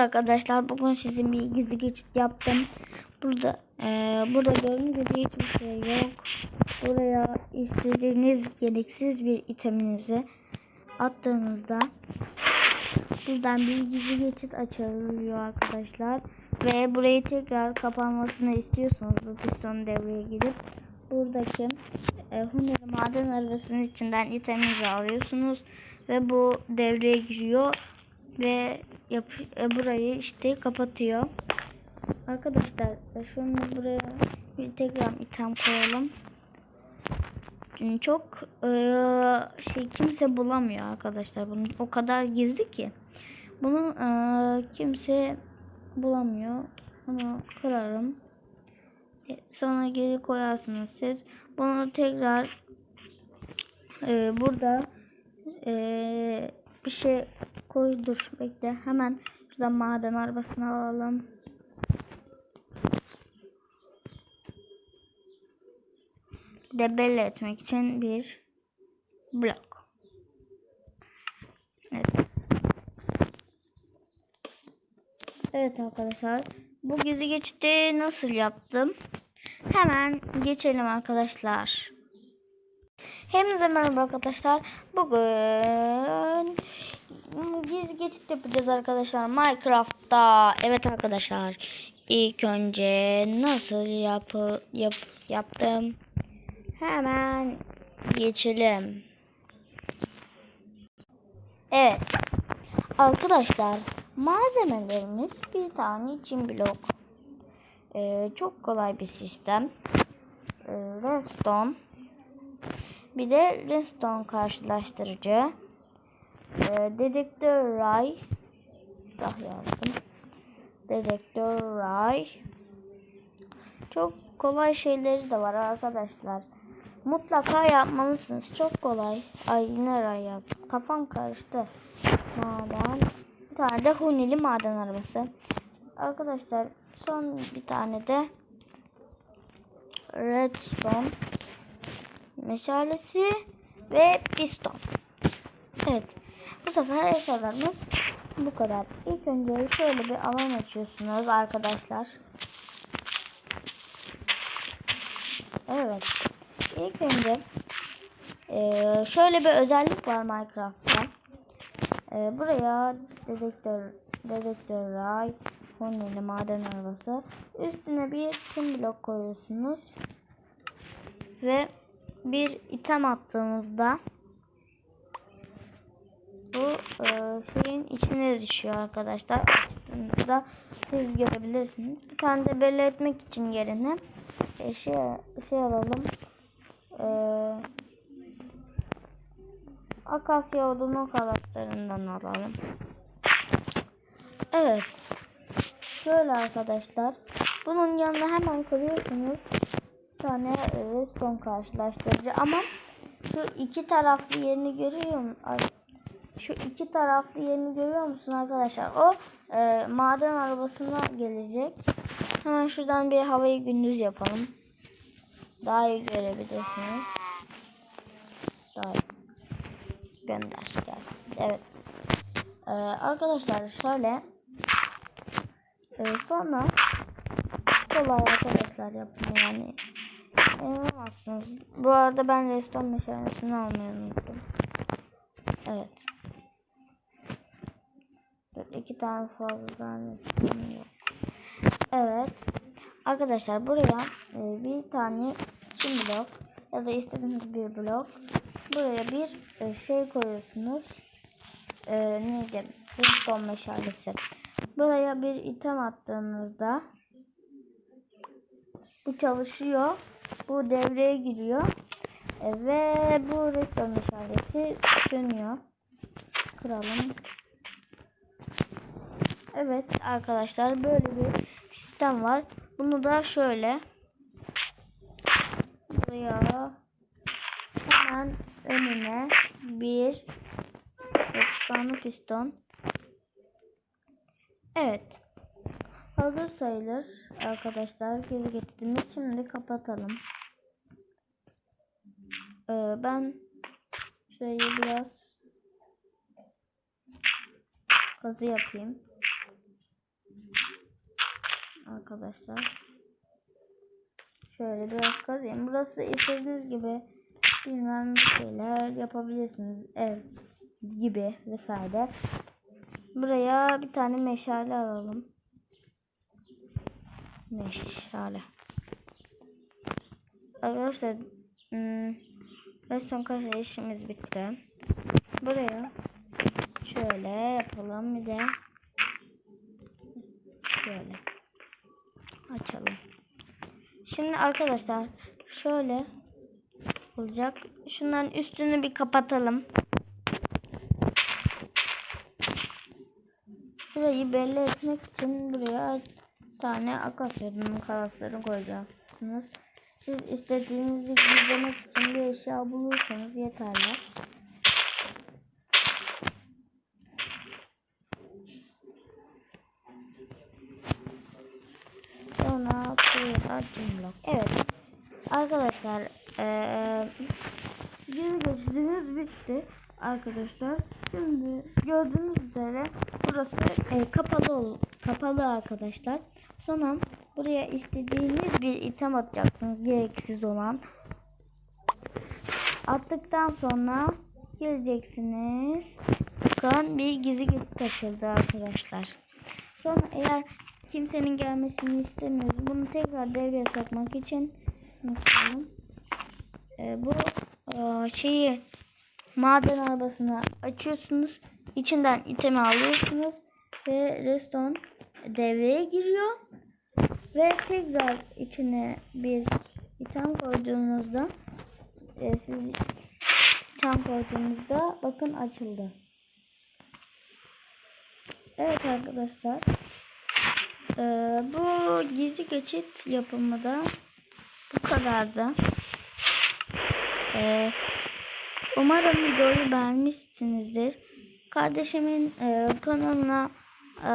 Arkadaşlar bugün sizin bir gizli geçit yaptım. Burada eee, burada gördüğünüz gibi hiçbir şey yok. Buraya istediğiniz gereksiz bir iteminizi attığınızda buradan bir gizli geçit açılıyor arkadaşlar. Ve burayı tekrar kapanmasını istiyorsanız bu piston devreye girip buradaki e, Huneli maden arabasının içinden iteminizi alıyorsunuz ve bu devreye giriyor ve yap, e, burayı işte kapatıyor. Arkadaşlar e, şunu buraya bir tekrar item koyalım. Çünkü çok e, şey kimse bulamıyor arkadaşlar. Bunu o kadar gizli ki. Bunu e, kimse bulamıyor. Bunu kırarım. E, Sonra geri koyarsınız siz. Bunu tekrar e, burada e, bir şey koy dur bekle hemen şuradan maden arabasını alalım. Bir de belli etmek için bir blok. Evet. Evet arkadaşlar. Bu gizli geçiti nasıl yaptım? Hemen geçelim arkadaşlar. Hepinize merhaba arkadaşlar. Bugün gizli geçit yapacağız arkadaşlar Minecraft'ta. Evet arkadaşlar. İlk önce nasıl yapı yap yaptım? Hemen geçelim. Evet. Arkadaşlar malzemelerimiz bir tane çim blok. Ee, çok kolay bir sistem. Ee, redstone. Bir de redstone karşılaştırıcı. Ee, dedektör ray. Dah yazdım. Dedektör ray. Çok kolay şeyleri de var arkadaşlar. Mutlaka yapmalısınız. Çok kolay. Ay yine ray yazdım. Kafam karıştı. Maden. Bir tane de hunili maden arabası. Arkadaşlar son bir tane de redstone meşalesi ve piston. Evet. Bu sefer eşyalarımız bu kadar. İlk önce şöyle bir alan açıyorsunuz arkadaşlar. Evet. İlk önce eee, şöyle bir özellik var Minecraft'ta. Eee, buraya dedektör dedektör ray Honey'li maden arabası. Üstüne bir çim blok koyuyorsunuz. Ve bir item attığınızda bu e, şeyin içine düşüyor arkadaşlar. Açtığınızda siz görebilirsiniz. Bir tane de belli etmek için yerine e, şey, şey alalım. E, akasya odunu kalaslarından alalım. Evet. Şöyle arkadaşlar. Bunun yanına hemen koyuyorsunuz. Tane e, redstone karşılaştırıcı ama şu iki taraflı yerini görüyor musun? Şu iki taraflı yerini görüyor musun arkadaşlar? O e, maden arabasına gelecek. Hemen şuradan bir havayı gündüz yapalım. Daha iyi görebilirsiniz. Daha iyi. Gönder gelsin. Evet. Ee, arkadaşlar şöyle ee, sonra kolay arkadaşlar yapın yani inanamazsınız. Bu arada ben redstone meşalesini almayı unuttum. Evet. Dur, iki tane redstone yok. Evet. Arkadaşlar buraya e, bir tane çim blok ya da istediğiniz bir blok buraya bir e, şey koyuyorsunuz. E, neydi? Redstone meşalesi. Buraya bir item attığınızda bu çalışıyor. Bu devreye giriyor. E, ve bu redstone meşalesi sönüyor. Kıralım. Evet arkadaşlar böyle bir sistem var. Bunu da şöyle buraya hemen önüne bir redstone piston Evet. Hazır sayılır arkadaşlar. Geri getirdiğimiz şimdi kapatalım. Ee, ben şöyle biraz kazı yapayım. arkadaşlar. Şöyle biraz kazayım. Burası istediğiniz gibi bilmem şeyler yapabilirsiniz. Ev gibi vesaire. Buraya bir tane meşale alalım. Meşale. Arkadaşlar hmm, restoran kasa işimiz bitti. Buraya şöyle yapalım bir de şöyle açalım. Şimdi arkadaşlar şöyle olacak. Şunların üstünü bir kapatalım. Şurayı belli etmek için buraya tane akasyonun karasları koyacaksınız. Siz istediğinizi gizlemek için bir eşya bulursanız yeterli. Sonra buraya cimlok. Evet. Arkadaşlar Geri geçtiğiniz bitti arkadaşlar. Şimdi gördüğünüz üzere burası e, kapalı kapalı arkadaşlar. Sonra buraya istediğiniz bir item atacaksınız gereksiz olan. Attıktan sonra geleceksiniz. Bakın bir gizli geçit açıldı arkadaşlar. Sonra eğer kimsenin gelmesini istemiyoruz. Bunu tekrar devreye sokmak için bakalım. Ee, bu e, şeyi maden arabasını açıyorsunuz. İçinden itemi alıyorsunuz ve reston devreye giriyor. Ve tekrar içine bir item koyduğunuzda e, siz item koyduğunuzda bakın açıldı. Evet arkadaşlar. Ee, bu gizli geçit yapımı da bu kadardı. Ee, umarım videoyu beğenmişsinizdir. Kardeşimin e, kanalına e,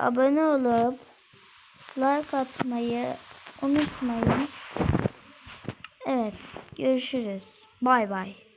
abone olup like atmayı unutmayın. Evet, görüşürüz. Bay bay.